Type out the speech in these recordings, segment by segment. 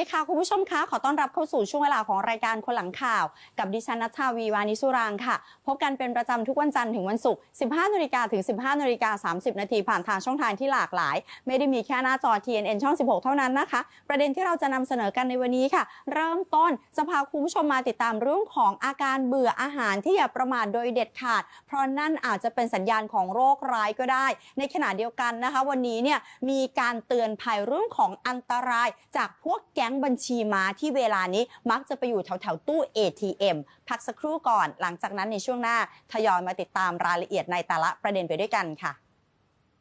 ดีค่ะ คุณผู้ชมคะ ขอต้อนรับเข้าสู่ช่วงเวลาของรายการคนหลังข่าว กับดิฉันนัทชาวีวานิสุรางค่ะ พบกันเป็นประจำทุกวันจันทร์ถึงวันศุกร์ 15นาฬิกาถึง 15นาฬิกา30 นาทีผ่านทางช่องทางที่หลากหลาย ไม่ได้มีแค่หน้าจอ TNN ช่อง 16 เท่านั้นนะคะ ประเด็นที่เราจะนำเสนอกันในวันนี้ค่ะ เริ่มต้นจะพาคุณผู้ชมมาติดตามเรื่องของอาการเบื่ออาหารที่อย่าประมาทโดยเด็ดขาด เพราะนั่นอาจจะเป็นสัญญาณของโรคร้ายก็ได้ ในขณะเดียวกันนะคะ วันนี้เนี่ยมีการเตือนภัยเรื่องของอันตรายจากพวกแก๊งบัญชีม้าที่เวลานี้มักจะไปอยู่แถวแถวๆตู้ ATM พักสักครู่ก่อน หลังจากนั้นในช่วงหน้าทยอยมาติดตามรายละเอียดในแต่ละประเด็นไปด้วยกันค่ะ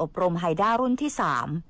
อบรมไฮด้ารุ่นที่ 3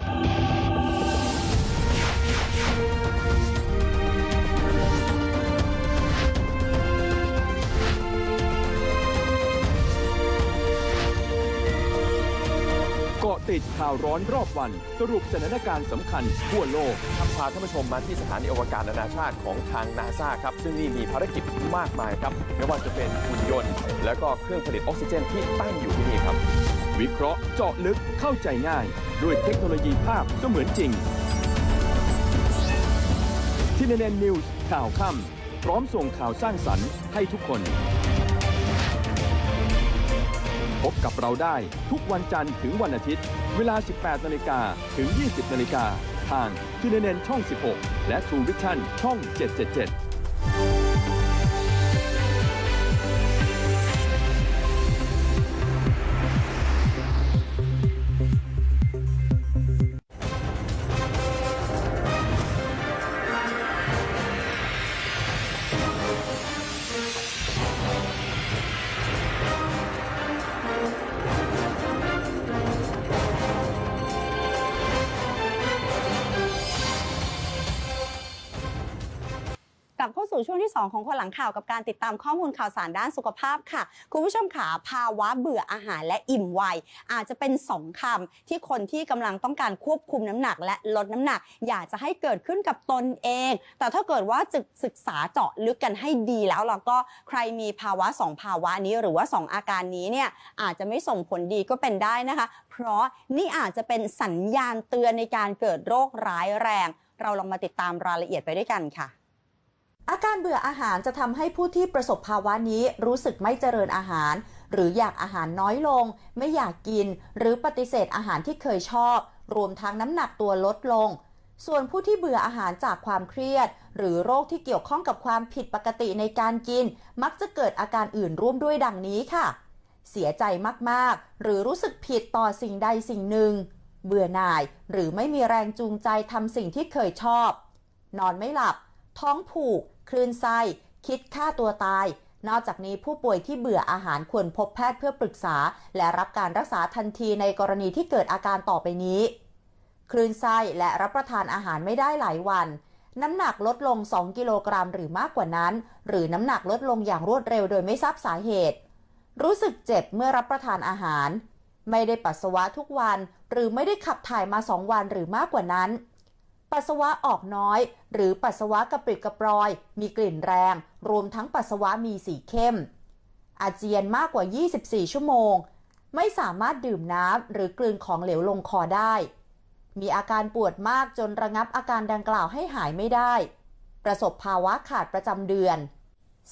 เติดข่าวร้อนรอบวัน สรุปสถานการณ์สำคัญทั่วโลกครับพาท่านผู้ชมมาที่สถานีอวกาศนานาชาติของทางนาซาครับ ซึ่งนี่มีภารกิจมากมายครับ ไม่ว่าจะเป็นหุ่นยนต์ แล้วก็เครื่องผลิตออกซิเจนที่ตั้งอยู่ที่นี่ครับ วิเคราะห์เจาะลึกเข้าใจง่าย ด้วยเทคโนโลยีภาพเสมือนจริง ที่เนเนนิวส์ข่าวค่ำพร้อมส่งข่าวสร้างสรรค์ให้ทุกคน พบกับเราได้ทุกวันจันทร์ถึงวันอาทิตย์ เวลา 18นาฬิกาถึง 20นาฬิกาทางทีเนเนช่อง 16 และ t ูวิชั่นช่อง 777 วงที่ 2 ของคนหลังข่าวกับการติดตามข้อมูลข่าวสารด้านสุขภาพค่ะ คุณผู้ชมขาภาวะเบื่ออาหารและอิ่มไวอาจจะเป็น 2คำที่คนที่กำลังต้องการควบคุมน้ำหนัก และลดน้ำหนัก อยากจะให้เกิดขึ้นกับตนเอง แต่ถ้าเกิดว่าจะศึกษาเจาะลึกกันให้ดีแล้วเราก็ใครมีภาวะ 2 ภาวะนี้หรือว่า 2 อาการนี้เนี่ยอาจจะไม่ส่งผลดีก็เป็นได้นะคะ เพราะนี่อาจจะเป็นสัญญาณเตือนในการเกิดโรคร้ายแรง เราลองมาติดตามรายละเอียดไปด้วยกันค่ะ อาการเบื่ออาหารจะทำให้ผู้ที่ประสบภาวะนี้รู้สึกไม่เจริญอาหาร หรืออยากอาหารน้อยลง ไม่อยากกิน หรือปฏิเสธอาหารที่เคยชอบ รวมทั้งน้ำหนักตัวลดลง ส่วนผู้ที่เบื่ออาหารจากความเครียด หรือโรคที่เกี่ยวข้องกับความผิดปกติในการกิน มักจะเกิดอาการอื่นร่วมด้วยดังนี้ค่ะ เสียใจมากๆ หรือรู้สึกผิดต่อสิ่งใดสิ่งหนึ่ง เบื่อหน่ายหรือไม่มีแรงจูงใจทำสิ่งที่เคยชอบ นอนไม่หลับ ท้องผูก คลื่นไส้ คิดฆ่าตัวตาย นอกจากนี้ผู้ป่วยที่เบื่ออาหารควรพบแพทย์เพื่อปรึกษา และรับการรักษาทันทีในกรณีที่เกิดอาการต่อไปนี้ คลื่นไส้และรับประทานอาหารไม่ได้หลายวัน น้ำหนักลดลง 2 กิโลกรัมหรือมากกว่านั้น หรือน้ำหนักลดลงอย่างรวดเร็วโดยไม่ทราบสาเหตุ รู้สึกเจ็บเมื่อรับประทานอาหาร ไม่ได้ปัสสาวะทุกวัน หรือไม่ได้ขับถ่ายมาสองวันหรือมากกว่านั้น ปัสสาวะออกน้อย หรือปัสสาวะกระปริดกระปรอย มีกลิ่นแรง รวมทั้งปัสสาวะมีสีเข้ม อาเจียนมากกว่า 24 ชั่วโมง ไม่สามารถดื่มน้ำหรือกลืนของเหลวลงคอได้ มีอาการปวดมากจนระงับอาการดังกล่าวให้หายไม่ได้ ประสบภาวะขาดประจำเดือน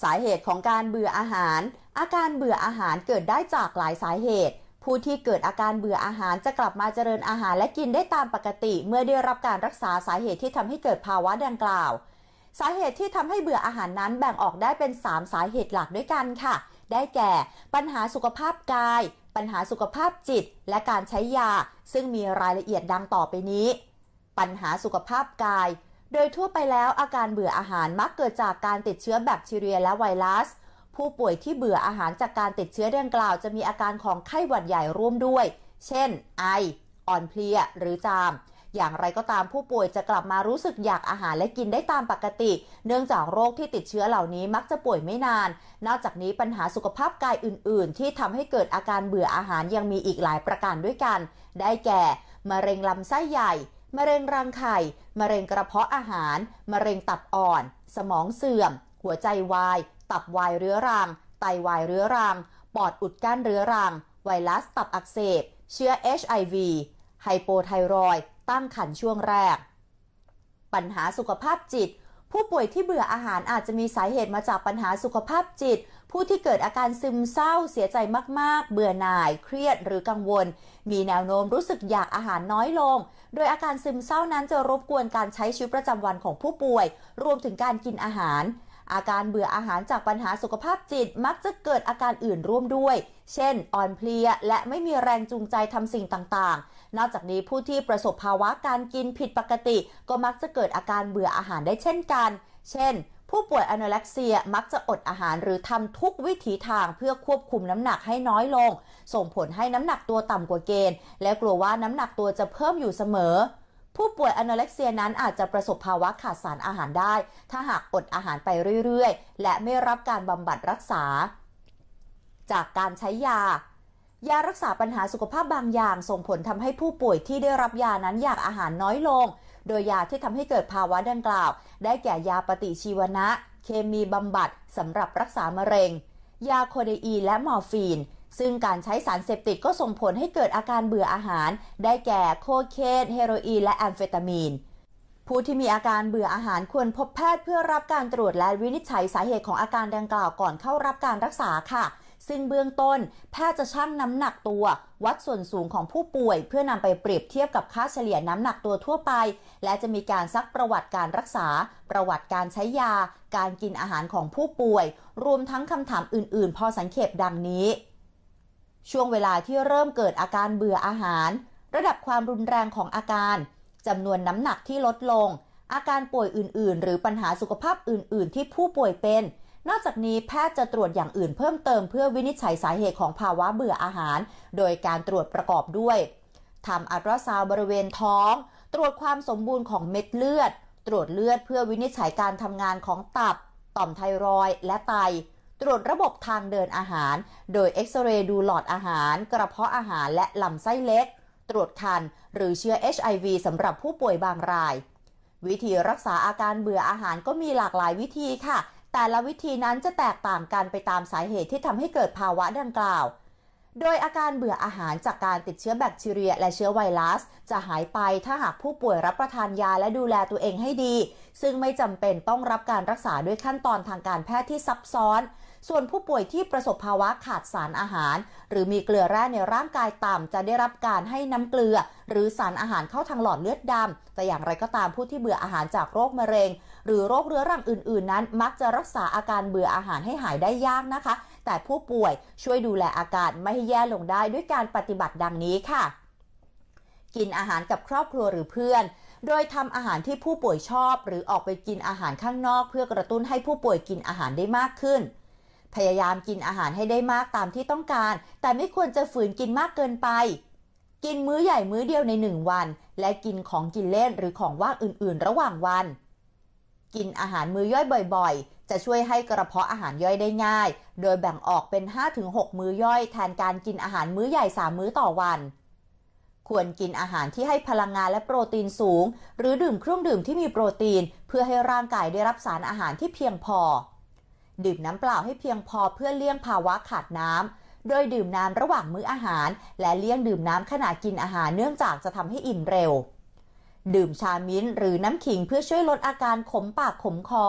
สาเหตุของการเบื่ออาหาร อาการเบื่ออาหารเกิดได้จากหลายสาเหตุ ผู้ที่เกิดอาการเบื่ออาหารจะกลับมาเจริญอาหารและกินได้ตามปกติ เมื่อได้รับการรักษาสาเหตุที่ทำให้เกิดภาวะดังกล่าว สาเหตุที่ทำให้เบื่ออาหารนั้นแบ่งออกได้เป็น 3 สาเหตุหลักด้วยกันค่ะ ได้แก่ ปัญหาสุขภาพกาย ปัญหาสุขภาพจิต และการใช้ยา ซึ่งมีรายละเอียดดังต่อไปนี้ ปัญหาสุขภาพกาย โดยทั่วไปแล้วอาการเบื่ออาหารมักเกิดจากการติดเชื้อแบคทีเรียและไวรัส ผู้ป่วยที่เบื่ออาหารจากการติดเชื้อดังกล่าว จะมีอาการของไข้หวัดใหญ่ร่วมด้วย เช่น ไอ อ่อนเพลีย หรือจาม อย่างไรก็ตามผู้ป่วยจะกลับมารู้สึกอยากอาหารและกินได้ตามปกติ เนื่องจากโรคที่ติดเชื้อเหล่านี้มักจะป่วยไม่นาน นอกจากนี้ปัญหาสุขภาพกายอื่น ๆ ที่ทำให้เกิดอาการเบื่ออาหารยังมีอีกหลายประการด้วยกัน ได้แก่ มะเร็งลำไส้ใหญ่มะเร็งรังไข่ มะเร็งกระเพาะอาหาร มะเร็งตับอ่อน สมองเสื่อม หัวใจวาย ตับวายเรื้อรัง ไตวายเรื้อรัง ปอดอุดกั้นเรื้อรัง ไวรัสตับอักเสบ เชื้อ HIV ไฮโปไทรอยตั้งครรภ์ช่วงแรก ปัญหาสุขภาพจิต ผู้ป่วยที่เบื่ออาหารอาจจะมีสาเหตุมาจากปัญหาสุขภาพจิต ผู้ที่เกิดอาการซึมเศร้าเสียใจมาก ๆ เบื่อหน่าย เครียดหรือกังวล มีแนวโน้มรู้สึกอยากอาหารน้อยลง โดยอาการซึมเศร้านั้นจะรบกวนการใช้ชีวิตประจำวันของผู้ป่วย รวมถึงการกินอาหาร อาการเบื่ออาหารจากปัญหาสุขภาพจิตมักจะเกิดอาการอื่นร่วมด้วย เช่น อ่อนเพลียและไม่มีแรงจูงใจทำสิ่งต่างๆ นอกจากนี้ผู้ที่ประสบภาวะการกินผิดปกติ ก็มักจะเกิดอาการเบื่ออาหารได้เช่นกัน เช่น ผู้ป่วยอโนเร็กเซียมักจะอดอาหารหรือทำทุกวิถีทางเพื่อควบคุมน้ำหนักให้น้อยลง ส่งผลให้น้ำหนักตัวต่ำกว่าเกณฑ์ และกลัวว่าน้ำหนักตัวจะเพิ่มอยู่เสมอ ผู้ป่วยอโนเร็กเซียนั้นอาจจะประสบภาวะขาดสารอาหารได้ ถ้าหากอดอาหารไปเรื่อยๆ และไม่รับการบำบัดรักษา จากการใช้ยายารักษาปัญหาสุขภาพบางอย่าง ส่งผลทำให้ผู้ป่วยที่ได้รับยานั้นอยากอาหารน้อยลง โดยยาที่ทำให้เกิดภาวะดังกล่าว ได้แก่ยาปฏิชีวนะ เคมีบำบัดสำหรับรักษามะเร็ง ยาโคเดอีนและมอร์ฟีน ซึ่งการใช้สารเสพติดก็ส่งผลให้เกิดอาการเบื่ออาหาร ได้แก่โคเคนเฮโรอีน และแอมเฟตามีน ผู้ที่มีอาการเบื่ออาหารควรพบแพทย์เพื่อรับการตรวจและวินิจฉัยสาเหตุของอาการดังกล่าวก่อนเข้ารับการรักษาค่ะ ซึ่งเบื้องต้น แพทย์จะชั่งน้ำหนักตัว วัดส่วนสูงของผู้ป่วย เพื่อนำไปเปรียบเทียบกับค่าเฉลี่ยน้ำหนักตัวทั่วไป และจะมีการซักประวัติการรักษา ประวัติการใช้ยา การกินอาหารของผู้ป่วย รวมทั้งคำถามอื่น ๆ พอสังเขปดังนี้ ช่วงเวลาที่เริ่มเกิดอาการเบื่ออาหาร ระดับความรุนแรงของอาการจำนวนน้ำหนักที่ลดลง อาการป่วยอื่น ๆ หรือปัญหาสุขภาพอื่น ๆ ที่ผู้ป่วยเป็น นอกจากนี้แพทย์จะตรวจอย่างอื่นเพิ่มเติมเพื่อวินิจฉัยสาเหตุของภาวะเบื่ออาหาร โดยการตรวจประกอบด้วยทำอัลตราซาวด์บริเวณท้อง ตรวจความสมบูรณ์ของเม็ดเลือด ตรวจเลือดเพื่อวินิจฉัยการทำงานของตับ ต่อมไทรอยและไต ตรวจระบบทางเดินอาหาร โดยเอ็กซเรย์ดูหลอดอาหาร กระเพาะอาหารและลำไส้เล็ก ตรวจคัน หรือเชื้อ HIV สำหรับผู้ป่วยบางราย วิธีรักษาอาการเบื่ออาหารก็มีหลากหลายวิธีค่ะ แต่ละวิธีนั้นจะแตกต่างกันไปตามสาเหตุที่ทำให้เกิดภาวะดังกล่าว โดยอาการเบื่ออาหารจากการติดเชื้อแบคทีเรีย และเชื้อไวรัส จะหายไปถ้าหากผู้ป่วยรับประทานยาและดูแลตัวเองให้ดี ซึ่งไม่จำเป็นต้องรับการรักษาด้วยขั้นตอนทางการแพทย์ที่ซับซ้อน ส่วนผู้ป่วยที่ประสบภาวะขาดสารอาหาร หรือมีเกลือแร่ในร่างกายต่ำจะได้รับการให้น้ำเกลือ หรือสารอาหารเข้าทางหลอดเลือดดำแต่อย่างไรก็ตามผู้ที่เบื่ออาหารจากโรคมะเร็ง หรือโรคเรื้อรังอื่น ๆ นั้น มักจะรักษาอาการเบื่ออาหารให้หายได้ยากนะคะ แต่ผู้ป่วยช่วยดูแลอาการไม่ให้แย่ลงได้ด้วยการปฏิบัติดังนี้ค่ะ กินอาหารกับครอบครัวหรือเพื่อนโดยทำอาหารที่ผู้ป่วยชอบ หรือออกไปกินอาหารข้างนอก เพื่อกระตุ้นให้ผู้ป่วยกินอาหารได้มากขึ้น พยายามกินอาหารให้ได้มากตามที่ต้องการ แต่ไม่ควรจะฝืนกินมากเกินไป กินมื้อใหญ่มื้อเดียวในหนึ่งวัน และกินของกินเล่นหรือของว่างอื่น ๆ ระหว่างวัน กินอาหารมื้อย่อยบ่อย ๆ จะช่วยให้กระเพาะอาหารย่อยได้ง่าย โดยแบ่งออกเป็น 5-6 มื้อย่อย แทนการกินอาหารมื้อใหญ่ 3 มื้อต่อวันควรกินอาหารที่ให้พลังงานและโปรตีนสูง หรือดื่มเครื่องดื่มที่มีโปรตีน เพื่อให้ร่างกายได้รับสารอาหารที่เพียงพอ ดื่มน้ำเปล่าให้เพียงพอเพื่อเลี่ยงภาวะขาดน้ำ โดยดื่มน้ำระหว่างมื้ออาหาร และเลี่ยงดื่มน้ำขณะกินอาหารเนื่องจากจะทำให้อิ่มเร็ว ดื่มชามิ้นหรือน้ำขิงเพื่อช่วยลดอาการขมปากขมคอ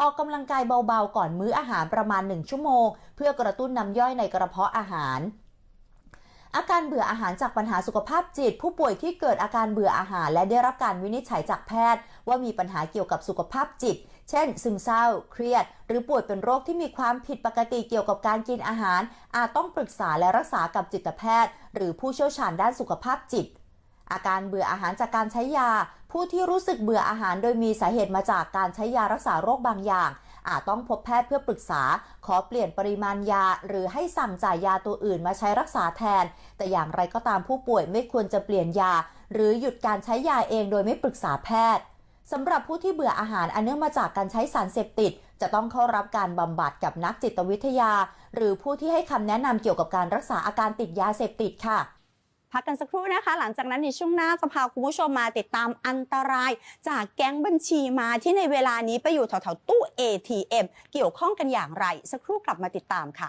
ออกกำลังกายเบาๆก่อนมื้ออาหารประมาณ 1 ชั่วโมง เพื่อกระตุ้นน้ำย่อยในกระเพาะอาหารอาการเบื่ออาหารจากปัญหาสุขภาพจิต ผู้ป่วยที่เกิดอาการเบื่ออาหาร และได้รับการวินิจฉัยจากแพทย์ ว่ามีปัญหาเกี่ยวกับสุขภาพจิต เช่น ซึมเศร้า เครียด หรือป่วยเป็นโรคที่มีความผิดปกติเกี่ยวกับการกินอาหาร อาจต้องปรึกษาและรักษากับจิตแพทย์ หรือผู้เชี่ยวชาญด้านสุขภาพจิต อาการเบื่ออาหารจากการใช้ยา ผู้ที่รู้สึกเบื่ออาหารโดยมีสาเหตุมาจากการใช้ยารักษาโรคบางอย่างอาจต้องพบแพทย์เพื่อปรึกษา ขอเปลี่ยนปริมาณยา หรือให้สั่งจ่ายยาตัวอื่นมาใช้รักษาแทน แต่อย่างไรก็ตามผู้ป่วยไม่ควรจะเปลี่ยนยา หรือหยุดการใช้ยาเองโดยไม่ปรึกษาแพทย์ สำหรับผู้ที่เบื่ออาหารอันเนื่องมาจากการใช้สารเสพติด จะต้องเข้ารับการบำบัดกับนักจิตวิทยา หรือผู้ที่ให้คำแนะนำเกี่ยวกับการรักษาอาการติดยาเสพติดค่ะพักกันสักครู่นะคะ หลังจากนั้นในช่วงหน้าจะพาคุณผู้ชมมาติดตามอันตราย จากแก๊งบัญชีมาที่ในเวลานี้ไปอยู่แถวๆตู้ ATM เกี่ยวข้องกันอย่างไร สักครู่กลับมาติดตามค่ะ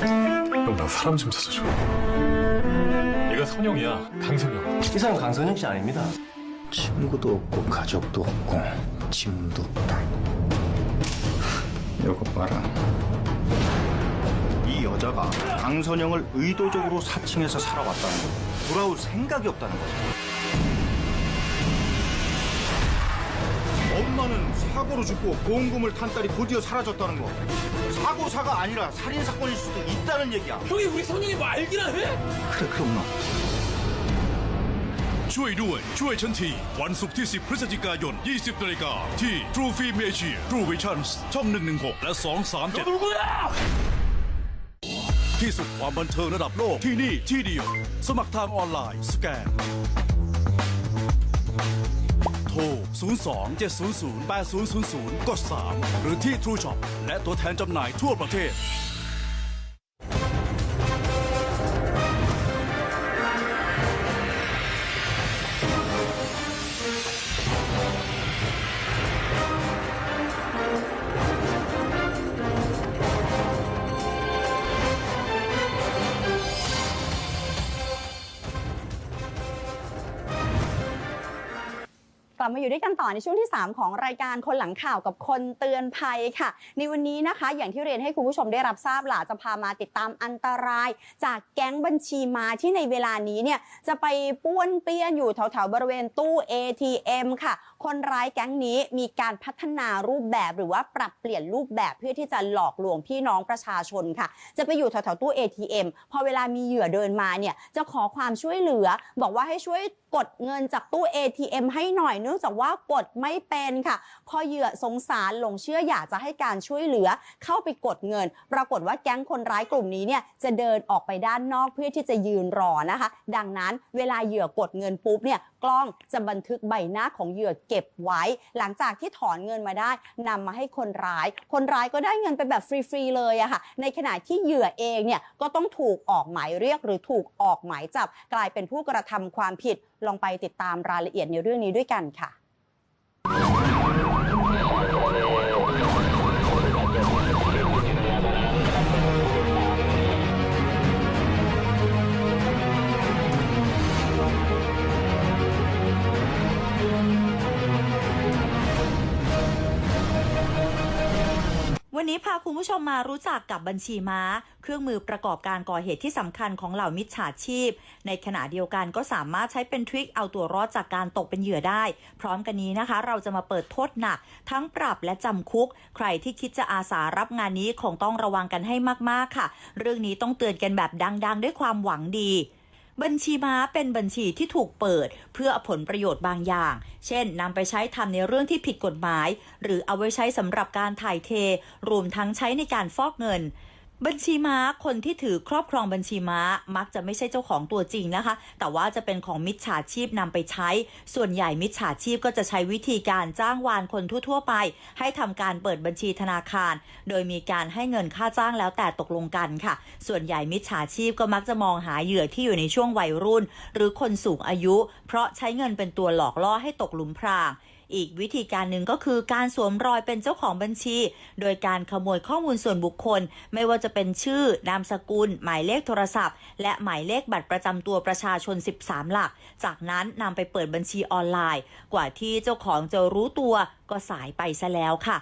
형, 나 사람 좀 찾아줘. 얘가 선영이야, 강선영. 이 사람 강선영 씨 아닙니다. 친구도 없고 가족도 없고 짐도 없다. 이거 봐라. 이 여자가 강선영을 의도적으로 사칭해서 살아왔다는 거. 돌아올 생각이 없다는 거죠. 엄마는 사고로 죽고 보험금을 탄 딸이 곧이어 사라졌다는 거. 사고사가 아니라 살인 사건일 수도 있다는 얘기야. 형이 우리 선영이 뭐 알기나 해? 그래 그럼 너. ช่วยด้วย ช่วยฉันที วันศุกร์ที่ 10 พฤศจิกายน 20นาฬิกาที่ True Film Asia True Visions ช่อง 116 และ 237 ที่สุดความบันเทิงระดับโลกที่นี่ที่เดียว สมัครทางออนไลน์ สแกน 02 700 8000 กด 3 หรือที่ True Shop และตัวแทนจำหน่ายทั่วประเทศ ลับมาอยู่ด้วยกันต่อในช่วงที่ 3 ของรายการคนหลังข่าวกับคนเตือนภัยค่ะ ในวันนี้นะคะอย่างที่เรียนให้คุณผู้ชมได้รับทราบหล่ะจะพามาติดตามอันตราย จากแก๊งบัญชีมาที่ในเวลานี้เนี่ยจะไปป้วนเปี้ยนอยู่แถวๆบริเวณตู้ ATM ค่ะ คนร้ายแก๊งนี้มีการพัฒนารูปแบบหรือว่าปรับเปลี่ยนรูปแบบเพื่อที่จะหลอกลวงพี่น้องประชาชนค่ะ จะไปอยู่แถวๆตู้ ATM พอเวลามีเหยื่อเดินมาเนี่ยจะขอความช่วยเหลือ บอกว่าให้ช่วยกดเงินจากตู้ ATM ให้หน่อยเนื่องจากว่ากดไม่เป็นค่ะ พอเหยื่อสงสารหลงเชื่ออยากจะให้การช่วยเหลือเข้าไปกดเงิน ปรากฏว่าแก๊งคนร้ายกลุ่มนี้เนี่ยจะเดินออกไปด้านนอกเพื่อที่จะยืนรอนะคะ ดังนั้นเวลาเหยื่อกดเงินปุ๊บเนี่ย กล้องจะบันทึกใบหน้าของเหยื่อเก็บไว้ หลังจากที่ถอนเงินมาได้นำมาให้คนร้าย คนร้ายก็ได้เงินไปแบบฟรีๆเลยอะค่ะ ในขณะที่เหยื่อเองเนี่ยก็ต้องถูกออกหมายเรียกหรือถูกออกหมายจับ กลายเป็นผู้กระทำความผิดลองไปติดตามรายละเอียดในเรื่องนี้ด้วยกันค่ะ วันนี้พาคุณผู้ชมมารู้จักกับบัญชีม้า เครื่องมือประกอบการก่อเหตุที่สำคัญของเหล่ามิจฉาชีพ ในขณะเดียวกันก็สามารถใช้เป็นทริคเอาตัวรอดจากการตกเป็นเหยื่อได้ พร้อมกันนี้นะคะ เราจะมาเปิดโทษหนัก ทั้งปรับและจำคุก ใครที่คิดจะอาสารับงานนี้คงต้องระวังกันให้มากๆค่ะ เรื่องนี้ต้องเตือนกันแบบดัง ๆ ด้วยความหวังดี บัญชีม้าเป็นบัญชีที่ถูกเปิด เพื่อผลประโยชน์บางอย่าง เช่นนำไปใช้ทำในเรื่องที่ผิดกฎหมาย หรือเอาไว้ใช้สำหรับการถ่ายเท รวมทั้งใช้ในการฟอกเงิน บัญชีม้าคนที่ถือครอบครองบัญชีม้ามักจะไม่ใช่เจ้าของตัวจริงนะคะ แต่ว่าจะเป็นของมิจฉาชีพนำไปใช้ ส่วนใหญ่มิจฉาชีพก็จะใช้วิธีการจ้างวานคนทั่ว ๆ ไป ให้ทำการเปิดบัญชีธนาคาร โดยมีการให้เงินค่าจ้างแล้วแต่ตกลงกันค่ะ ส่วนใหญ่มิจฉาชีพก็มักจะมองหาเหยื่อที่อยู่ในช่วงวัยรุ่น หรือคนสูงอายุ เพราะใช้เงินเป็นตัวหลอกล่อให้ตกหลุมพราง อีกวิธีการหนึ่งก็คือการสวมรอยเป็นเจ้าของบัญชี โดยการขโมยข้อมูลส่วนบุคคล ไม่ว่าจะเป็นชื่อ นามสกุล หมายเลขโทรศัพท์ และหมายเลขบัตรประจำตัวประชาชน 13 หลัก จากนั้นนำไปเปิดบัญชีออนไลน์ กว่าที่เจ้าของจะรู้ตัวก็สายไปซะแล้วค่ะ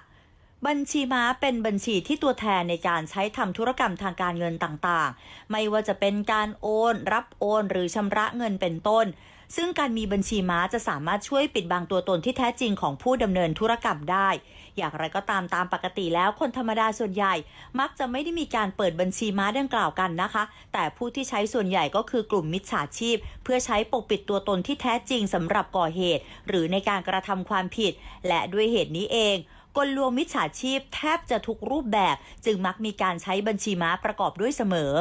บัญชีม้าเป็นบัญชีที่ตัวแทนในการใช้ทำธุรกรรมทางการเงินต่างๆ ไม่ว่าจะเป็นการโอน รับโอน หรือชำระเงินเป็นต้น ซึ่งการมีบัญชีม้าจะสามารถช่วยปิดบังตัวตนที่แท้จริงของผู้ดำเนินธุรกรรมได้ อย่างไรก็ตามตามปกติแล้วคนธรรมดาส่วนใหญ่ มักจะไม่ได้มีการเปิดบัญชีม้าดังกล่าวกันนะคะ แต่ผู้ที่ใช้ส่วนใหญ่ก็คือกลุ่มมิจฉาชีพ เพื่อใช้ปกปิดตัวตนที่แท้จริงสำหรับก่อเหตุ หรือในการกระทำความผิด และด้วยเหตุนี้เองกลลวงมิจฉาชีพแทบจะทุกรูปแบบ จึงมักมีการใช้บัญชีม้าประกอบด้วยเสมอ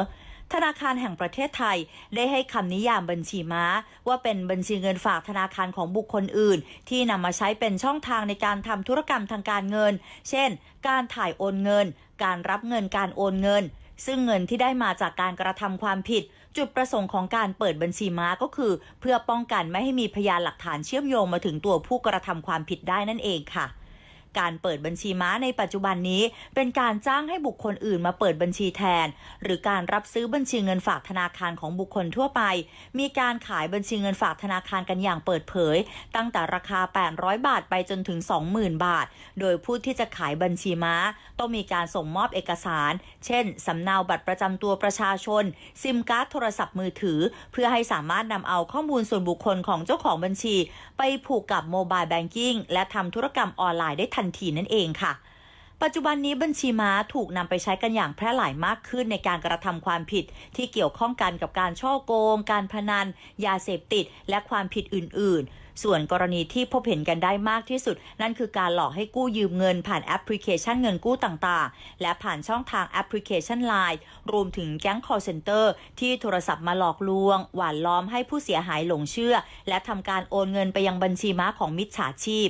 ธนาคารแห่งประเทศไทยได้ให้คำนิยามบัญชีม้า ว่าเป็นบัญชีเงินฝากธนาคารของบุคคลอื่น ที่นำมาใช้เป็นช่องทางในการทำธุรกรรมทางการเงิน เช่น การถ่ายโอนเงิน การรับเงินการโอนเงินซึ่งเงินที่ได้มาจากการกระทำความผิด จุดประสงค์ของการเปิดบัญชีม้าก็คือ เพื่อป้องกันไม่ให้มีพยานหลักฐานเชื่อมโยงมาถึงตัวผู้กระทำความผิดได้นั่นเองค่ะ การเปิดบัญชีม้าในปัจจุบันนี้ เป็นการจ้างให้บุคคลอื่นมาเปิดบัญชีแทน หรือการรับซื้อบัญชีเงินฝากธนาคารของบุคคลทั่วไป มีการขายบัญชีเงินฝากธนาคารกันอย่างเปิดเผย ตั้งแต่ราคา 800 บาทไปจนถึง 20,000 บาท โดยผู้ที่จะขายบัญชีม้า ต้องมีการส่งมอบเอกสาร เช่นสำเนาบัตรประจำตัวประชาชน ซิมการ์ดโทรศัพท์มือถือ เพื่อให้สามารถนำเอาข้อมูลส่วนบุคคลของเจ้าของบัญชี ไปผูกกับโมบายแบงกิ้งและทำธุรกรรมออนไลน์ได้ทันทีนั่นเองค่ะ ปัจจุบันนี้บัญชีม้าถูกนำไปใช้กันอย่างแพร่หลายมากขึ้นในการกระทำความผิดที่เกี่ยวข้องกันกับการช่อโกง การพนัน ยาเสพติด และความผิดอื่น ๆส่วนกรณีที่พบเห็นกันได้มากที่สุด นั่นคือการหลอกให้กู้ยืมเงินผ่านแอปพลิเคชันเงินกู้ต่างๆ และผ่านช่องทางแอปพลิเคชัน Line รวมถึงแก๊ง call center ที่โทรศัพท์มาหลอกลวง หว่านล้อมให้ผู้เสียหายหลงเชื่อ และทำการโอนเงินไปยังบัญชีม้าของมิจฉาชีพ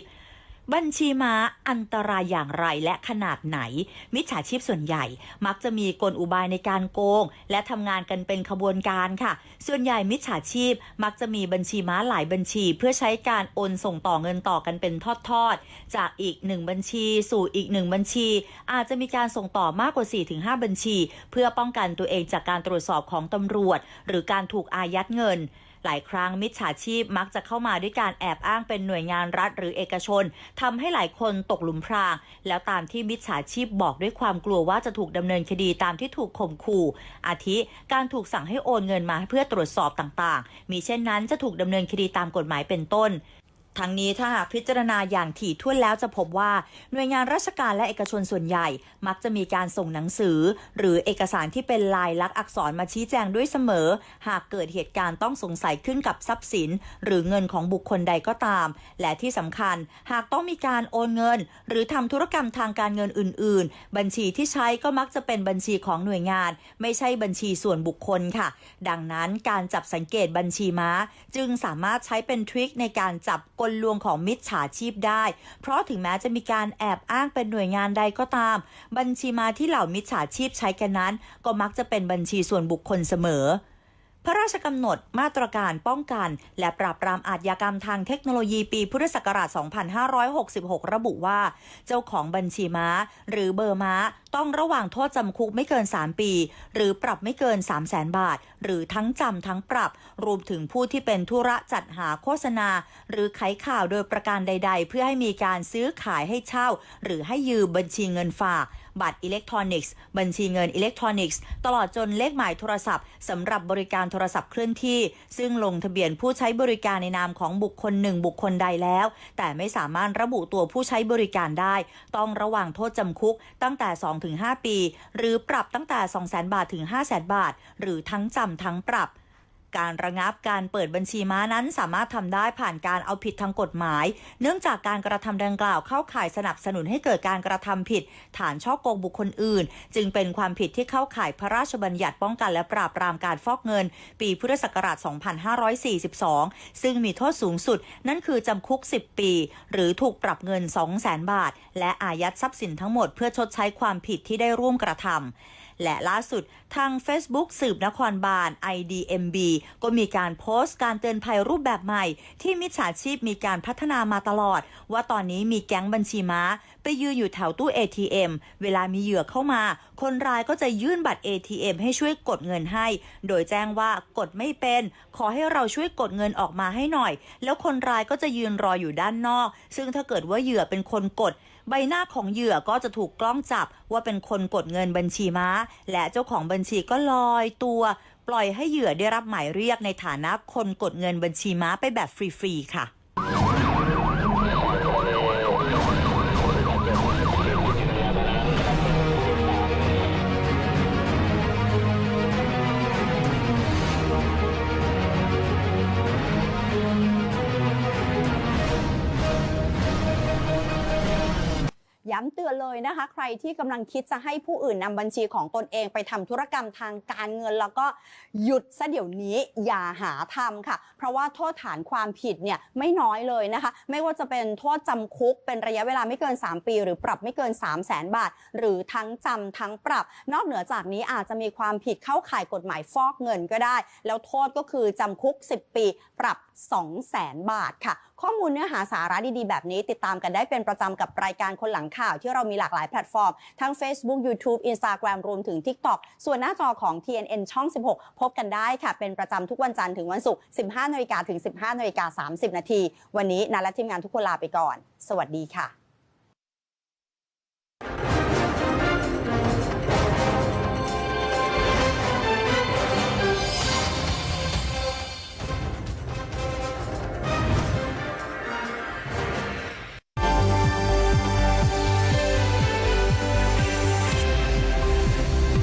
บัญชีม้าอันตรายอย่างไรและขนาดไหน มิจฉาชีพส่วนใหญ่ มักจะมีกลอุบายในการโกง และทำงานกันเป็นขบวนการค่ะ ส่วนใหญ่มิจฉาชีพมักจะมีบัญชีม้าหลายบัญชี เพื่อใช้การโอนส่งต่อเงินต่อกันเป็นทอดๆ จากอีกหนึ่งบัญชีสู่อีกหนึ่งบัญชี อาจจะมีการส่งต่อมากกว่า 4-5 บัญชี เพื่อป้องกันตัวเองจากการตรวจสอบของตำรวจ หรือการถูกอายัดเงิน หลายครั้งมิจฉาชีพมักจะเข้ามาด้วยการแอบอ้างเป็นหน่วยงานรัฐหรือเอกชนทำให้หลายคนตกหลุมพราง แล้วตามที่มิจฉาชีพบอกด้วยความกลัวว่าจะถูกดำเนินคดีตามที่ถูกข่มขู่ อาทิ การถูกสั่งให้โอนเงินมาเพื่อตรวจสอบต่างๆ มีเช่นนั้นจะถูกดำเนินคดีตามกฎหมายเป็นต้น ทั้งนี้ถ้าหากพิจารณาอย่างถี่ถ้วนแล้วจะพบว่าหน่วยงานราชการและเอกชนส่วนใหญ่ มักจะมีการส่งหนังสือ หรือเอกสารที่เป็นลายลักษณ์อักษรมาชี้แจงด้วยเสมอ หากเกิดเหตุการณ์ต้องสงสัยขึ้นกับทรัพย์สิน หรือเงินของบุคคลใดก็ตาม และที่สำคัญ หากต้องมีการโอนเงิน หรือทำธุรกรรมทางการเงินอื่น ๆ บัญชีที่ใช้ก็มักจะเป็นบัญชีของหน่วยงาน ไม่ใช่บัญชีส่วนบุคคลค่ะ ดังนั้นการจับสังเกตบัญชีม้า จึงสามารถใช้เป็นทริคในการจับกลลวงของมิจฉาชีพได้ เพราะถึงแม้จะมีการแอบอ้างเป็นหน่วยงานใดก็ตาม บัญชีมาที่เหล่ามิจฉาชีพใช้กันนั้น ก็มักจะเป็นบัญชีส่วนบุคคลเสมอพระราชกำหนดมาตรการป้องกัน และปราบปรามอาชญากรรมทางเทคโนโลยีปีพุทธศักราช 2566 ระบุว่า เจ้าของบัญชีม้า หรือเบอร์ม้า ต้องระหว่างโทษจำคุกไม่เกิน 3 ปี หรือปรับไม่เกิน 3 0 0แสนบาท หรือทั้งจำทั้งปรับ รวมถึงผู้ที่เป็นธุระจัดหาโฆษณา หรือไขข่าวโดยประการใด ๆ เพื่อให้มีการซื้อขายให้เช่า หรือให้ยืมบัญชีเงินฝากบัตรอิเล็กทรอนิกส์ บัญชีเงินอิเล็กทรอนิกส์ ตลอดจนเลขหมายโทรศัพท์สำหรับบริการโทรศัพท์เคลื่อนที่ ซึ่งลงทะเบียนผู้ใช้บริการในนามของบุคคลหนึ่งบุคคลใดแล้ว แต่ไม่สามารถระบุตัวผู้ใช้บริการได้ ต้องระวังโทษจำคุกตั้งแต่2-5ปี หรือปรับตั้งแต่ 200,000 บาทถึง 500,000 บาท หรือทั้งจำทั้งปรับ การระงับการเปิดบัญชีม้านั้นสามารถทำได้ผ่านการเอาผิดทางกฎหมาย เนื่องจากการกระทำดังกล่าวเข้าข่ายสนับสนุนให้เกิดการกระทำผิด ฐานช่อโกงบุคคลอื่น จึงเป็นความผิดที่เข้าข่ายพระราชบัญญัติป้องกันและปราบปรามการฟอกเงิน ปีพุทธศักราช 2542 ซึ่งมีโทษสูงสุด นั่นคือจำคุก 10 ปี หรือถูกปรับเงิน 200,000 บาท และอายัดทรัพย์สินทั้งหมดเพื่อชดใช้ความผิดที่ได้ร่วมกระทำ และล่าสุดทาง Facebook สืบนครบาล IDMB ก็มีการโพสต์การเตือนภัยรูปแบบใหม่ ที่มิจฉาชีพมีการพัฒนามาตลอด ว่าตอนนี้มีแก๊งบัญชีม้า ไปยืนอยู่แถวตู้ ATM เวลามีเหยื่อเข้ามา คนร้ายก็จะยื่นบัตร ATM ให้ช่วยกดเงินให้ โดยแจ้งว่ากดไม่เป็น ขอให้เราช่วยกดเงินออกมาให้หน่อย แล้วคนร้ายก็จะยืนรออยู่ด้านนอก ซึ่งถ้าเกิดว่าเหยื่อเป็นคนกด ใบหน้าของเหยื่อก็จะถูกกล้องจับว่าเป็นคนกดเงินบัญชีม้า และเจ้าของบัญชีก็ลอยตัว ปล่อยให้เหยื่อได้รับหมายเรียกในฐานะคนกดเงินบัญชีม้าไปแบบฟรีๆค่ะ ย้ำเตือนเลยนะคะ ใครที่กำลังคิดจะให้ผู้อื่นนำบัญชีของตนเองไปทำธุรกรรมทางการเงิน แล้วก็หยุดซะเดี๋ยวนี้อย่าหาทำค่ะ เพราะว่าโทษฐานความผิดเนี่ยไม่น้อยเลยนะคะ ไม่ว่าจะเป็นโทษจำคุกเป็นระยะเวลาไม่เกิน 3 ปี หรือปรับไม่เกิน 3 0 0แสนบาท หรือทั้งจำทั้งปรับ นอกเหนือจากนี้อาจจะมีความผิดเข้าข่ายกฎหมายฟอกเงินก็ได้ แล้วโทษก็คือจำคุก 10 ปี ปรับ 2 0 0แสนบาทค่ะข้อมูลเนื้อหาสาระดีๆ แบบนี้ ติดตามกันได้เป็นประจำกับรายการคนหลังข่าวที่เรามีหลากหลายแพลตฟอร์ม ทั้ง Facebook YouTube Instagram รวมถึง TikTok ส่วนหน้าจอของ TNN ช่อง 16 พบกันได้ค่ะ เป็นประจำทุกวันจันทร์ถึงวันศุกร์ 15นาฬิกาถึง 15นาฬิกา30 นาที วันนี้นาและทีมงานทุกคนลาไปก่อน สวัสดีค่ะ